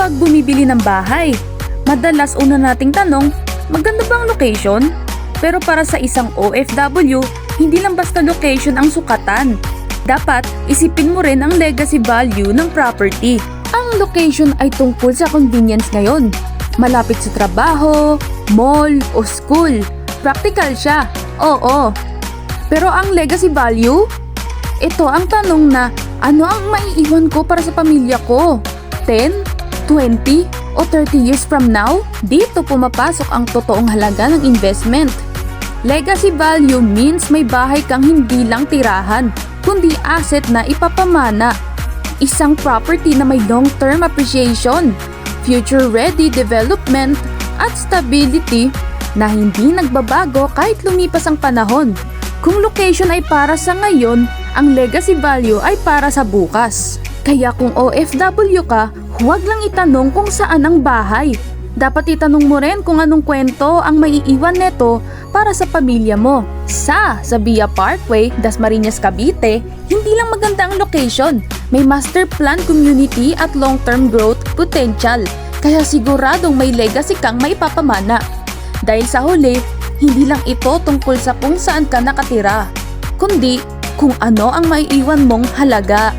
Kapag bumibili ng bahay, madalas una nating tanong, maganda ba ang location? Pero para sa isang OFW, hindi lang basta location ang sukatan. Dapat isipin mo rin ang legacy value ng property. Ang location ay tungkol sa convenience ngayon. Malapit sa trabaho, mall o school. Practical siya. Oo. Pero ang legacy value? Ito ang tanong na ano ang maiiwan ko para sa pamilya ko? 10, 20 o 30 years from now? Dito pumapasok ang totoong halaga ng investment. Legacy value means may bahay kang hindi lang tirahan, kundi asset na ipapamana. Isang property na may long-term appreciation, future-ready development, at stability na hindi nagbabago kahit lumipas ang panahon. Kung location ay para sa ngayon, ang legacy value ay para sa bukas. Kaya kung OFW ka, huwag lang itanong kung saan ang bahay. Dapat itanong mo rin kung anong kwento ang maiiwan neto para sa pamilya mo. Sa Sabia Parkway, Dasmariñas, Cavite, hindi lang maganda ang location. May master plan community at long-term growth potential. Kaya siguradong may legacy kang maipapamana. Dahil sa huli, hindi lang ito tungkol sa kung saan ka nakatira, kundi kung ano ang maiiwan mong halaga.